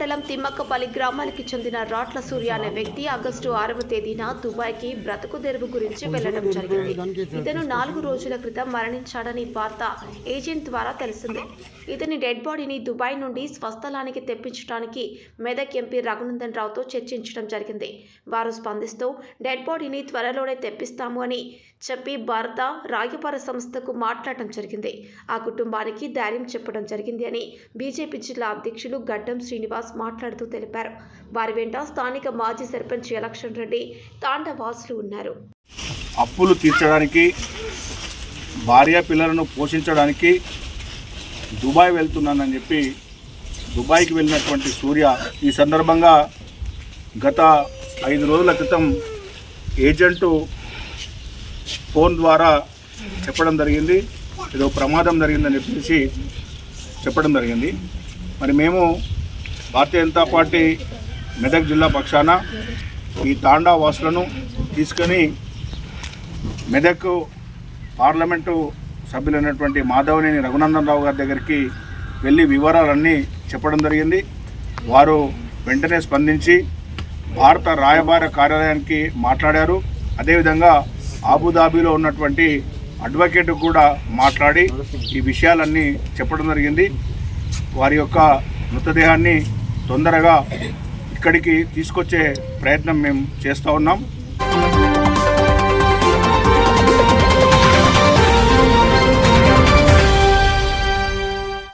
మండలం తిమ్మక్కపల్లి గ్రామానికి చెందిన రాట్ల సూర్య అనే వ్యక్తి ఆగస్టు ఆరవ తేదీన దుబాయ్కి బ్రతుకు తెరువు గురించి వెళ్ళడం జరిగింది. ఇతను నాలుగు రోజుల క్రితం మరణించాడని వార్త ఏజెంట్ ద్వారా తెలిసింది. ఇతని డెడ్ బాడీని దుబాయ్ నుండి స్వస్థలానికి తెప్పించడానికి మెదక్ ఎంపీ రఘునందన్ రావుతో చర్చించడం జరిగింది. వారు స్పందిస్తూ డెడ్ బాడీని త్వరలోనే తెప్పిస్తాము అని చెప్పి భారత రాయపార సంస్థకు మాట్లాడటం జరిగింది. ఆ కుటుంబానికి ధైర్యం చెప్పడం జరిగింది అని బీజేపీ జిల్లా అధ్యక్షులు గడ్డం శ్రీనివాస్ మాట్లాడుతూ తెలిపారు. వారి వెంట స్థానిక మాజీ సర్పంచ్ ఎలక్షన్ రెడ్డి తాండవాసులు ఉన్నారు. అప్పులు తీర్చడానికి భార్య పిల్లలను పోషించడానికి దుబాయ్ వెళ్తున్నానని చెప్పి దుబాయ్కి వెళ్ళినటువంటి సూర్య ఈ సందర్భంగా గత ఐదు రోజుల క్రితం ఏజెంటు ఫోన్ ద్వారా చెప్పడం జరిగింది. ఏదో ప్రమాదం జరిగిందని చెప్పేసి చెప్పడం జరిగింది. మరి మేము భారతీయ జనతా పార్టీ మెదక్ జిల్లా పక్షాన ఈ తాండా వాసులను తీసుకొని మెదక్ పార్లమెంటు సభ్యులైనటువంటి మాధవనేని రఘునందన్ రావు గారి దగ్గరికి వెళ్ళి వివరాలన్నీ చెప్పడం జరిగింది. వారు వెంటనే స్పందించి భారత రాయబార కార్యాలయానికి మాట్లాడారు. అదేవిధంగా అబుదాబీలో ఉన్నటువంటి అడ్వకేట్ కూడా మాట్లాడి ఈ విషయాలన్నీ చెప్పడం జరిగింది. వారి యొక్క మృతదేహాన్ని తొందరగా ఇక్కడికి తీసుకొచ్చే ప్రయత్నం మేము చేస్తూ ఉన్నాం.